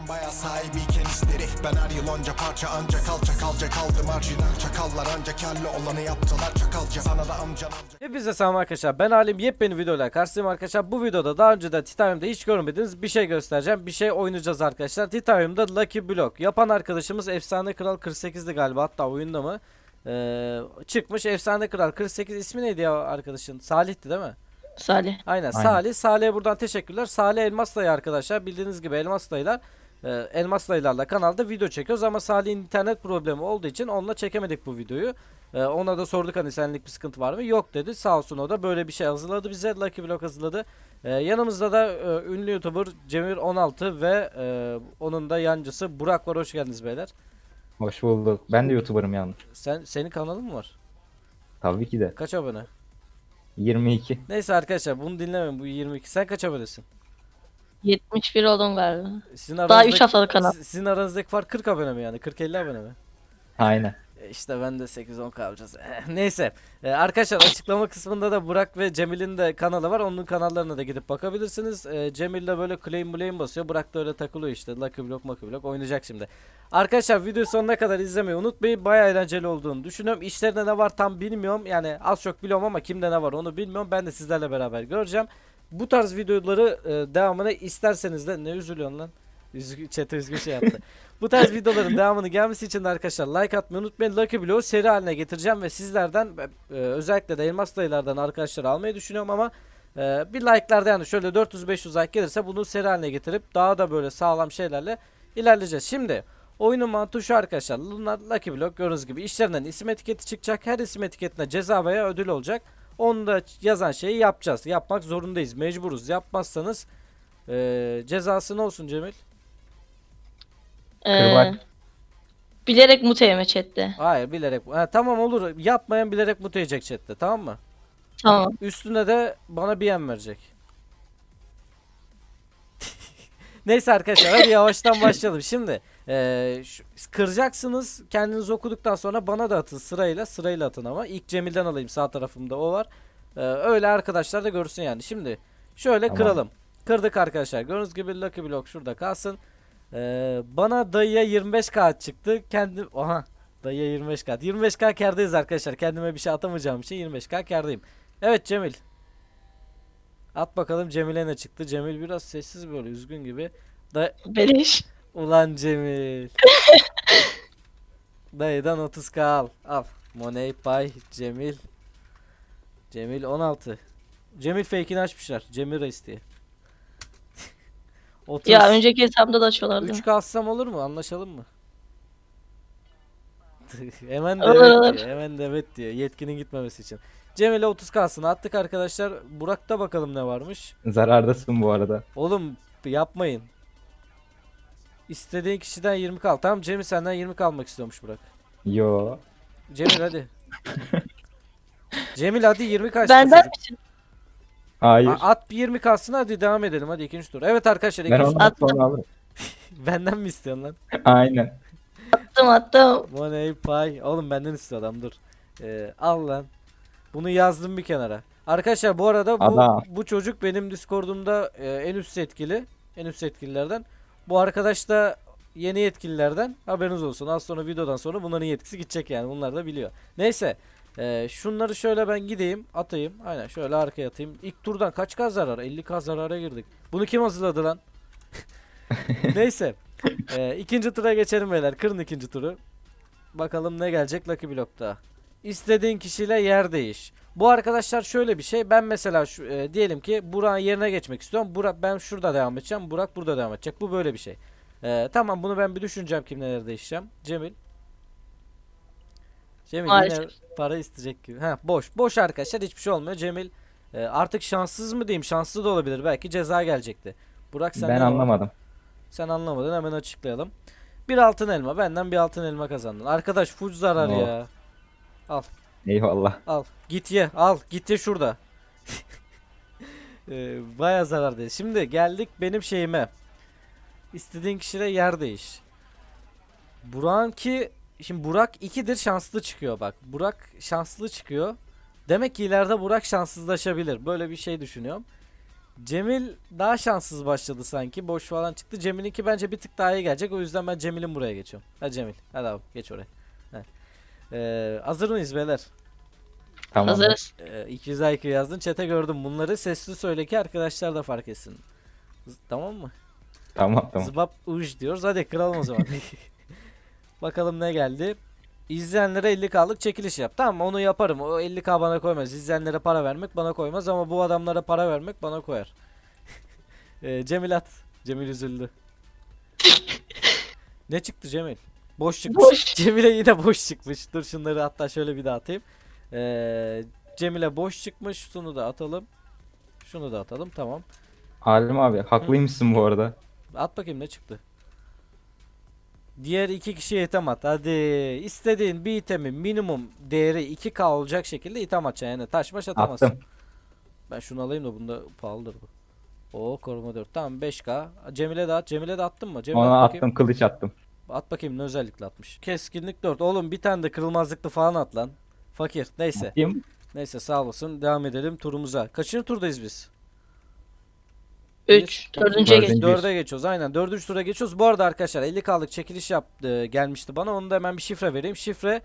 Ben bayağı sahibiyken isterik Ben her yıl onca parça ancak alça kalca kaldı marjinal Çakallar ancak kelli olanı yaptılar çakalca Sana da amcan amca Hepinize selam arkadaşlar. Ben Halim yepyeni videoyla karşınızdayım arkadaşlar. Bu videoda daha önce de Titanium'da hiç görmediğiniz bir şey göstereceğim. Bir şey oynayacağız arkadaşlar. Titanium'da Lucky Block. Yapan arkadaşımız Efsane Kral 48'di galiba hatta oyunda mı? Ee, çıkmış Efsane Kral 48 ismi neydi ya arkadaşın? Salih'ti değil mi? Salih. Aynen, Aynen. Salih. Salih'e buradan teşekkürler. Salih Elmas Dayı arkadaşlar. Bildiğiniz gibi Elmas Dayılar e, Elmas Dayılarla kanalda video çekiyoruz ama Salih'in internet problemi olduğu için onunla çekemedik bu videoyu. E, ona da sorduk hani senlik bir sıkıntı var mı? Yok dedi. Sağ olsun o da böyle bir şey hazırladı bize. Lucky Block hazırladı. E, yanımızda da e, ünlü YouTuber Cemil 16 ve e, onun da yancısı Burak var. Hoş geldiniz beyler. Hoş bulduk. Ben de YouTuber'ım yalnız. Sen senin kanalın mı var? Tabii ki de. Kaç abone? 22. Neyse arkadaşlar bunu dinlemeyin. Bu 22. Sen kaç abonesin? 71 oldum galiba. Sizin Daha aranızdaki- 3 haftalık kanal. Sizin aranızdaki fark 40 abone mi yani? 40-50 abone mi? Aynen. E, İşte ben de 8-10 kalacağız. Eh, Neyse. E, arkadaşlar açıklama kısmında da Burak ve Cemil'in de kanalı var. Onun kanallarına da gidip bakabilirsiniz. E, Cemil de böyle claim claim basıyor. Burak da öyle takılıyor işte. Lucky Block, Mucky Block oynayacak şimdi. Arkadaşlar videoyu sonuna kadar izlemeyi unutmayın. Baya eğlenceli olduğunu düşünüyorum. İşlerinde ne var tam bilmiyorum. Yani az çok biliyorum ama kimde ne var onu bilmiyorum. Ben de sizlerle beraber göreceğim. Bu tarz videoları e, devamını isterseniz de ne üzülüyorsun lan? Üzgün, chat'e üzgün şey yaptı. Bu tarz videoların devamını gelmesi için de arkadaşlar like atmayı unutmayın. Lucky Block'u seri haline getireceğim ve sizlerden e, özellikle de elmas dayılardan arkadaşlar almayı düşünüyorum ama e, bir like'larda yani şöyle 400-500 like gelirse bunu seri haline getirip daha da böyle sağlam şeylerle ilerleyeceğiz. Şimdi oyunun mantığı şu arkadaşlar. Bunlar Lucky Block gördüğünüz gibi işlerinden isim etiketi çıkacak. Her isim etiketine ceza veya ödül olacak. Onu da yazan şeyi yapacağız. Yapmak zorundayız. Mecburuz. Yapmazsanız e, cezası ne olsun Cemil? Ee, Kırbaç. bilerek muteyeme chatte. Hayır bilerek. Ha, tamam olur. Yapmayan bilerek mutlu edecek chatte tamam mı? Tamam. Üstüne de bana bir yem verecek. Neyse arkadaşlar hadi yavaştan başlayalım. Şimdi eee, şu- kıracaksınız. Kendiniz okuduktan sonra bana da atın sırayla. Sırayla atın ama. ilk Cemil'den alayım sağ tarafımda o var. Eee, öyle arkadaşlar da görsün yani. Şimdi şöyle Tamam. kıralım. Kırdık arkadaşlar. Gördüğünüz gibi Lucky Block şurada kalsın. Eee, bana dayıya 25 kağıt çıktı. Kendim... Aha. Dayıya 25 kağıt. 25 k kârdayız arkadaşlar. Kendime bir şey atamayacağım için 25 k kârdayım. Evet Cemil. At bakalım Cemil'e ne çıktı. Cemil biraz sessiz böyle üzgün gibi. Da Beleş. Ulan Cemil. Dayıdan 30k al. Al. Money Pay Cemil. Cemil 16. Cemil fake'ini açmışlar. Cemil Reis diye. 30. Ya önceki hesabımda da açıyorlardı. 3 kalsam olur mu? Anlaşalım mı? hemen de Olur, evet olur. diyor. Hemen de evet diyor. Yetkinin gitmemesi için. Cemil'e 30 kalsın attık arkadaşlar. Burak'ta bakalım ne varmış. Zarardasın bu arada. Oğlum yapmayın. İstediğin kişiden 20 kal. Tamam Cemil senden 20 kalmak istiyormuş Burak. Yo. Cemil hadi. Cemil hadi 20 kaç. Benden misin? Hayır. At bir 20 kalsın hadi devam edelim hadi ikinci tur. Evet arkadaşlar ben ikinci tur. ondan sonra alırım. Benden mi istiyorsun lan? Aynen. Attım attım. Money pay. Oğlum benden istiyor adam dur. Ee, al lan. Bunu yazdım bir kenara. Arkadaşlar bu arada bu, Adam. bu çocuk benim Discord'umda e, en üst yetkili. En üst yetkililerden. Bu arkadaş da yeni yetkililerden. Haberiniz olsun. Az sonra videodan sonra bunların yetkisi gidecek yani. Bunlar da biliyor. Neyse. e, şunları şöyle ben gideyim. Atayım. Aynen şöyle arkaya atayım. İlk turdan kaç k zarar? 50 k zarara girdik. Bunu kim hazırladı lan? Neyse. E, ikinci tura geçelim beyler. Kırın ikinci turu. Bakalım ne gelecek Lucky Block'ta. İstediğin kişiyle yer değiş. Bu arkadaşlar şöyle bir şey. Ben mesela şu, e, diyelim ki Burak'ın yerine geçmek istiyorum. Burak ben şurada devam edeceğim. Burak burada devam edecek. Bu böyle bir şey. E, tamam bunu ben bir düşüneceğim kimle yer değişeceğim. Cemil. Cemil yine Maalesef. para isteyecek gibi. Ha boş. Boş arkadaşlar hiçbir şey olmuyor. Cemil e, artık şanssız mı diyeyim? Şanslı da olabilir. Belki ceza gelecekti. Burak sen ben anlamadım. sen anlamadın hemen açıklayalım. Bir altın elma benden bir altın elma kazandın. Arkadaş full zarar Oh. ya. Eyvallah. Al git ye al git ye şurada. ee, Baya zarar değil. Şimdi geldik benim şeyime. İstediğin kişiyle yer değiş. Burak'ın ki şimdi Burak 2'dir şanslı çıkıyor bak. Burak şanslı çıkıyor. Demek ki ileride Burak şanssızlaşabilir. Böyle bir şey düşünüyorum. Cemil daha şanssız başladı sanki. Boş falan çıktı. Cemil'inki bence bir tık daha iyi gelecek. O yüzden ben Cemil'in buraya geçiyorum. Hadi Cemil. Hadi abi geç oraya. Ee, hazır mıyız beyler? Tamam. Hazırız. Ee, 200 IQ yazdın. Chat'e gördüm. Bunları sesli söyle ki arkadaşlar da fark etsin. Z- Tamam mı? Tamam tamam. Zıbap uj diyoruz. Hadi kıralım o zaman. Bakalım ne geldi. İzleyenlere 50k'lık çekiliş yap. Tamam onu yaparım. O 50k bana koymaz. İzleyenlere para vermek bana koymaz ama bu adamlara para vermek bana koyar. Ee, Cemil at. Cemil üzüldü. ne çıktı Cemil? Boş çıkmış. Boş. Cemil'e yine boş çıkmış. Dur şunları hatta şöyle bir daha atayım. Ee, Cemil'e boş çıkmış. Şunu da atalım. Şunu da atalım. Tamam. Halim abi haklıymışsın bu arada. At bakayım ne çıktı. Diğer iki kişiye item at. Hadi. istediğin bir itemin minimum değeri 2k olacak şekilde item atacaksın. Yani taş baş atamazsın. Attım. Ben şunu alayım da bunda pahalıdır bu. Oo koruma 4. Tamam 5k. Cemile de at. Cemile de attın mı? Cemile Ona at bakayım. attım kılıç attım. At bakayım ne özellikle atmış. Keskinlik 4. Oğlum bir tane de kırılmazlıklı falan at lan. Fakir. Neyse. Atayım. Neyse sağ olasın. Devam edelim turumuza. Kaçıncı turdayız biz? 3. Bir, Dördüncüye iki, geç. dört. Dörde geçiyoruz aynen. Dördüncü tura geçiyoruz. Bu arada arkadaşlar 50k'lık çekiliş yaptı gelmişti bana. Onu da hemen bir şifre vereyim. Şifre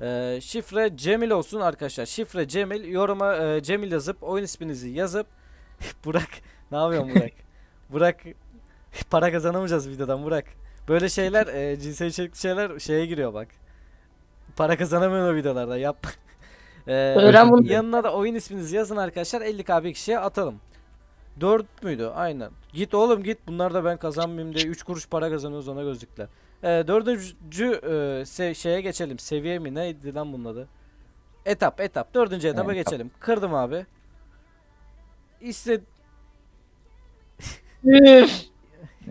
e, şifre Cemil olsun arkadaşlar. Şifre Cemil. Yoruma e, Cemil yazıp oyun isminizi yazıp Burak ne yapıyorsun Burak? Burak para kazanamayacağız videodan Burak. Böyle şeyler e, cinsel içerikli şeyler şeye giriyor bak. Para kazanamıyorum o videolarda yap. E, Öğren bunu. Yanına da oyun isminizi yazın arkadaşlar. 50k bir kişiye atalım. 4 müydü? Aynen. Git oğlum git. Bunlar da ben kazanmayayım diye 3 kuruş para kazanıyoruz ona gözlükler. Ee, dördüncü e, se- şeye geçelim. Seviye mi neydi lan bunun adı? Etap etap. Dördüncü etaba Evet, geçelim. Kırdım abi. İste Üf.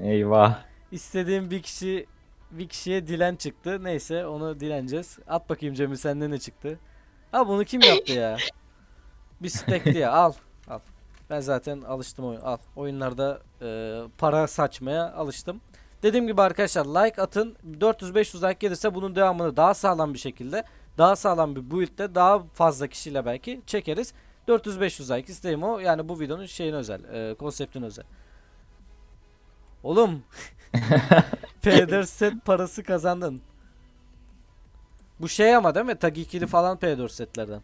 Eyvah. istediğim bir kişi bir kişiye dilen çıktı. Neyse onu dileneceğiz. At bakayım Cemil sende ne çıktı? Ha bunu kim yaptı ya? Bir stack diye al. Al. Ben zaten alıştım oyun. Al. Oyunlarda e, para saçmaya alıştım. Dediğim gibi arkadaşlar like atın. 400-500 like gelirse bunun devamını daha sağlam bir şekilde daha sağlam bir build'de daha fazla kişiyle belki çekeriz. 400-500 like isteğim o. Yani bu videonun şeyin özel. E, konseptin özel. Oğlum. P4 set parası kazandın. Bu şey ama değil mi? Tag 2'li falan P4 setlerden.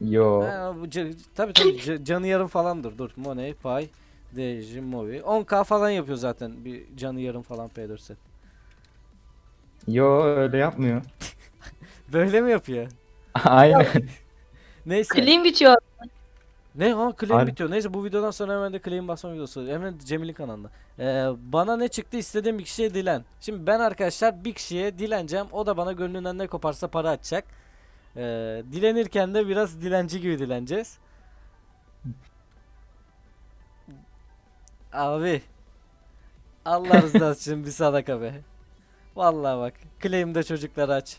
Yo. Ha, bu ca- tabii tabii ca- canı yarım falandır. Dur. Money, Pay, DJ, Movi. 10k falan yapıyor zaten bir canı yarım falan P4 set. Yo öyle yapmıyor. Böyle mi yapıyor? Aynen. Neyse. Clean bitiyor. Ne ha claim bitiyor. Neyse bu videodan sonra hemen de claim basma videosu. Hemen Cemil'in kanalında. Ee, bana ne çıktı istediğim bir kişiye dilen. Şimdi ben arkadaşlar bir kişiye dileneceğim. O da bana gönlünden ne koparsa para atacak. Ee, dilenirken de biraz dilenci gibi dileneceğiz. Abi. Allah rızası için bir sadaka be. Vallahi bak. Claim'de çocuklar aç.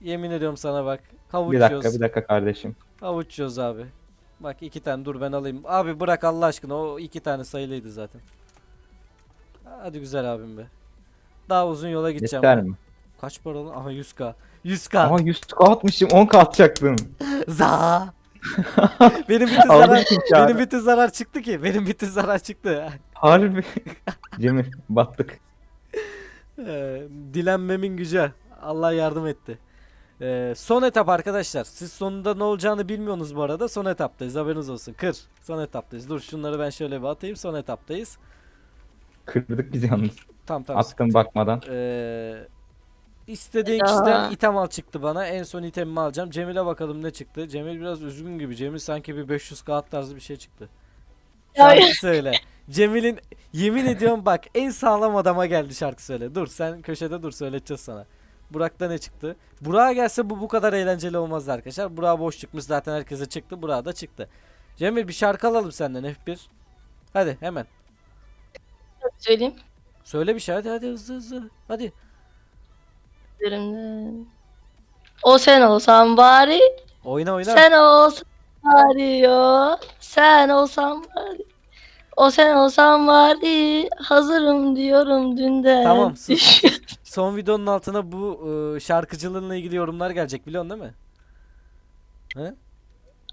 Yemin ediyorum sana bak. Havuç bir dakika yiyoruz. bir dakika kardeşim. Havuç yiyoruz abi. Bak iki tane dur ben alayım. Abi bırak Allah aşkına o iki tane sayılıydı zaten. Hadi güzel abim be. Daha uzun yola gideceğim. Yeter mi? Kaç para lan? Aha 100k. 100k. Ama 100k atmışım 10k atacaktım. Za. benim bütün zarar benim bütün zarar çıktı ki. Benim bütün zarar çıktı. Harbi. Cemil battık. Ee, dilenmemin gücü. Allah yardım etti. Ee, son etap arkadaşlar. Siz sonunda ne olacağını bilmiyorsunuz bu arada. Son etaptayız. Haberiniz olsun. Kır. Son etaptayız. Dur şunları ben şöyle bir atayım. Son etaptayız. Kırdık biz yalnız. Tamam tamam. Attım bakmadan. Ee, istediğin Ya. kişiden item al çıktı bana. En son itemimi alacağım. Cemil'e bakalım ne çıktı. Cemil biraz üzgün gibi. Cemil sanki bir 500 kağıt tarzı bir şey çıktı. Ya. Şarkı söyle. Cemil'in yemin ediyorum bak en sağlam adama geldi şarkı söyle. Dur sen köşede dur söyleteceğiz sana. Burak'ta ne çıktı? Burak'a gelse bu bu kadar eğlenceli olmazdı arkadaşlar. Burak boş çıkmış zaten herkese çıktı. Burak'a da çıktı. Cemil bir şarkı alalım senden F1. Hadi hemen. Söyleyeyim. Söyle bir şey hadi hadi hızlı hızlı. Hadi. Üzerimden. O sen olsan bari. Oyna oyna. Sen olsan bari yo. Sen olsan bari. O sen olsan bari. Hazırım diyorum dünden. Tamam, sus. Son videonun altına bu e, şarkıcılığınla ilgili yorumlar gelecek biliyorsun değil mi? He?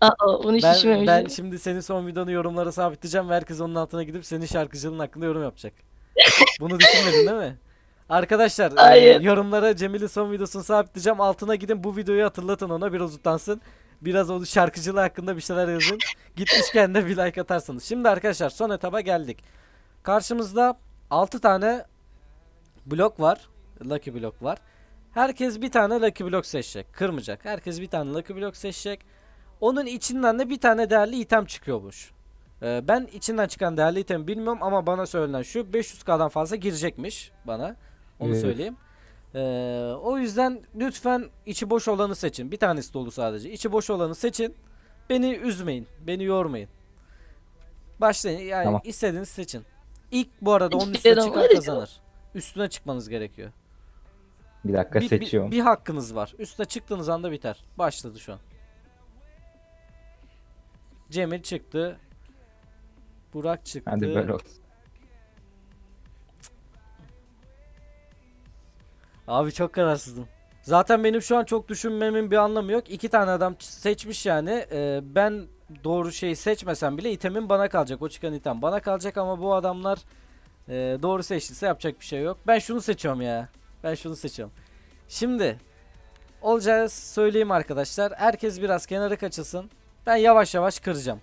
Aa, bunu hiç Ben, düşünmemiştim. ben şimdi senin son videonu yorumlara sabitleyeceğim ve herkes onun altına gidip senin şarkıcılığın hakkında yorum yapacak. Bunu düşünmedin değil mi? Arkadaşlar e, Hayır. yorumlara Cemil'in son videosunu sabitleyeceğim. Altına gidin bu videoyu hatırlatın ona biraz utansın. Biraz onun şarkıcılığı hakkında bir şeyler yazın. Gitmişken de bir like atarsınız. Şimdi arkadaşlar son etaba geldik. Karşımızda 6 tane blok var. Lucky blok var. Herkes bir tane Lucky blok seçecek. Kırmayacak. Herkes bir tane Lucky blok seçecek. Onun içinden de bir tane değerli item çıkıyormuş. Ee, ben içinden çıkan değerli item bilmiyorum ama bana söylenen şu 500k'dan fazla girecekmiş bana. Onu Evet. söyleyeyim. Ee, o yüzden lütfen içi boş olanı seçin. Bir tanesi dolu sadece. İçi boş olanı seçin. Beni üzmeyin. Beni yormayın. Başlayın. Yani Tamam. istediğiniz seçin. İlk bu arada onun üstüne çıkan kazanır. Üstüne çıkmanız gerekiyor. Bir dakika Bir, bir, seçiyorum. bir hakkınız var. Üstüne çıktığınız anda biter. Başladı şu an. Cemil çıktı. Burak çıktı. Hadi böyle olsun. Abi çok kararsızım. Zaten benim şu an çok düşünmemin bir anlamı yok. İki tane adam seçmiş yani. Ee, ben doğru şeyi seçmesem bile itemin bana kalacak. O çıkan item bana kalacak ama bu adamlar e, doğru seçtiyse yapacak bir şey yok. Ben şunu seçiyorum ya. Ben şunu seçiyorum. Şimdi olacağı söyleyeyim arkadaşlar. Herkes biraz kenara kaçılsın. Ben yavaş yavaş kıracağım.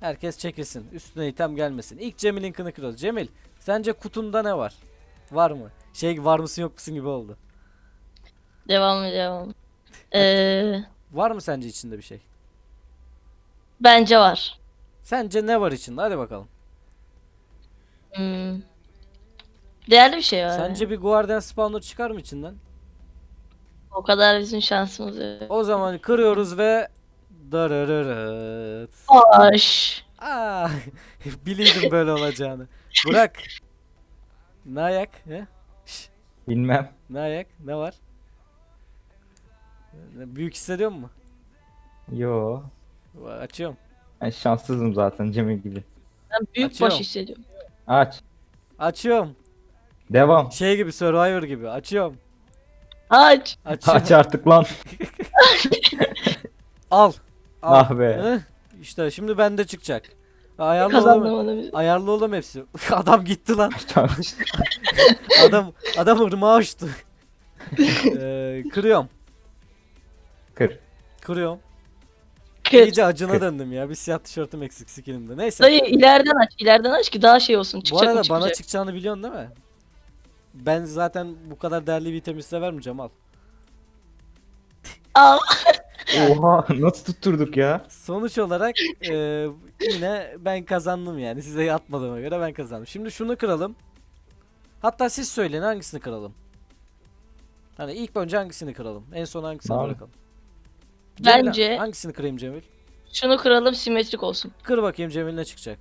Herkes çekilsin. Üstüne item gelmesin. İlk Cemil'in kını kırıyoruz. Cemil sence kutunda ne var? Var mı? Şey var mısın yok musun gibi oldu. Devam devam. Ee, Var mı sence içinde bir şey? bence var. Sence ne var içinde? Hadi bakalım. Hmm. Değerli bir şey var. Sence bir Guardian Spawner çıkar mı içinden? O kadar bizim şansımız yok. O zaman kırıyoruz ve Darararıt. Hoş. Aa, biliyordum böyle olacağını. Burak. Ne ayak? He? Bilmem. Ne ayak? Ne var? Büyük hissediyor musun? Yo. Açıyorum. Ben şanssızım zaten Cemil gibi. Ben büyük Açıyorum. baş hissediyorum. Aç. Açıyorum. Devam. Şey gibi Survivor gibi. Açıyorum. Aç. Açıyorum. Aç artık lan. Al. Al. Ah be. Heh, İşte şimdi bende çıkacak. Ayarlı Kazandım oğlum. onu biz. Ayarlı oğlum hepsi. Adam gitti lan. Adam adam ırmağa uçtu. Ee, kırıyorum. Kır. Kırıyorum. Kır. İyice acına Kır. döndüm ya. Bir siyah tişörtüm eksik skinimde. Neyse. Dayı ileriden aç. ileriden aç ki daha şey olsun. Bu Çıkacak arada mı bana çıkacak. çıkacağını biliyorsun değil mi? Ben zaten bu kadar değerli bir itemi size vermeyeceğim al. Al. Oha nasıl tutturduk ya? Sonuç olarak e, yine ben kazandım yani. Size atmadığıma göre ben kazandım. Şimdi şunu kıralım. Hatta siz söyleyin hangisini kıralım? Hani ilk önce hangisini kıralım? En son hangisini Abi. bırakalım? Cemil, Bence- hangisini kırayım Cemil? Şunu kıralım simetrik olsun. Kır bakayım Cemil ne çıkacak?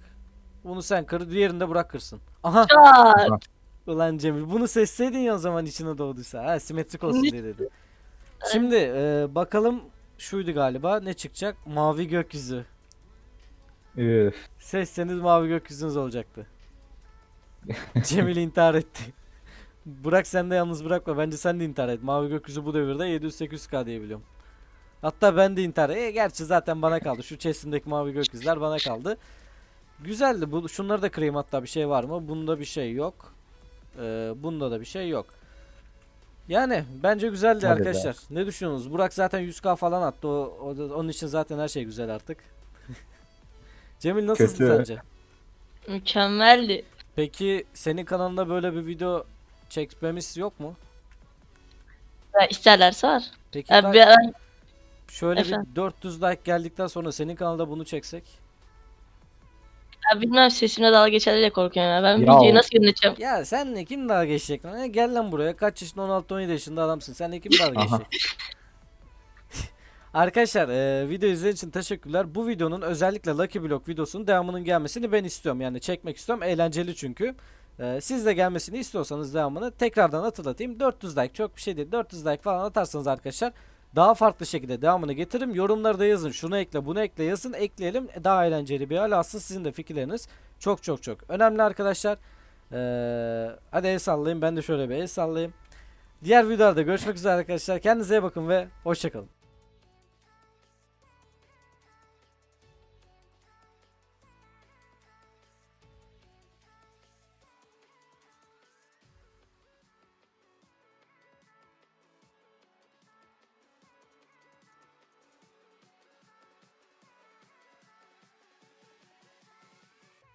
Bunu sen kır, diğerini de Burak kırsın. Aha! Çak. Ulan Cemil bunu seçseydin ya o zaman içine doğduysa. Ha simetrik olsun diye dedim. Şimdi e, bakalım şuydu galiba ne çıkacak? Mavi gökyüzü. Üf. Seçseniz mavi gökyüzünüz olacaktı. Cemil intihar etti. Burak sen de yalnız bırakma. Bence sen de intihar et. Mavi gökyüzü bu devirde 700-800k diye biliyorum. Hatta ben de intihar e, Gerçi zaten bana kaldı. Şu chestimdeki mavi gökyüzüler bana kaldı. Güzeldi. Bu, şunları da kırayım hatta bir şey var mı? Bunda bir şey yok. Ee, bunda da bir şey yok. Yani bence güzeldi Hadi be. arkadaşlar. Ne düşünüyorsunuz? Burak zaten 100k falan attı. O, o onun için zaten her şey güzel artık. Cemil nasıldı Kötü. sence? Mükemmeldi. Peki senin kanalında böyle bir video çekmemiz yok mu? Ya isterlerse var. Peki Ya ben, şöyle Efendim? bir 400 like geldikten sonra senin kanalda bunu çeksek? Ya bilmem sesimle dalga geçer diye korkuyorum ya. Ben Ya videoyu nasıl yöneteceğim? Ya senle kim dalga geçecek lan? Ya gel lan buraya. Kaç yaşında 16-17 yaşında adamsın. Senle kim dalga Aha. geçecek? Arkadaşlar e, video izlediğiniz için teşekkürler. Bu videonun özellikle Lucky Block videosunun devamının gelmesini ben istiyorum. Yani çekmek istiyorum. Eğlenceli çünkü. E, siz de gelmesini istiyorsanız devamını tekrardan hatırlatayım. 400 like çok bir şey değil. 400 like falan atarsanız arkadaşlar daha farklı şekilde devamını getiririm. Yorumları da yazın. Şunu ekle, bunu ekle yazın. Ekleyelim. Daha eğlenceli bir hal alsın. Sizin de fikirleriniz çok çok çok önemli arkadaşlar. Ee, hadi el sallayayım. Ben de şöyle bir el sallayayım. Diğer videolarda görüşmek üzere arkadaşlar. Kendinize iyi bakın ve hoşçakalın.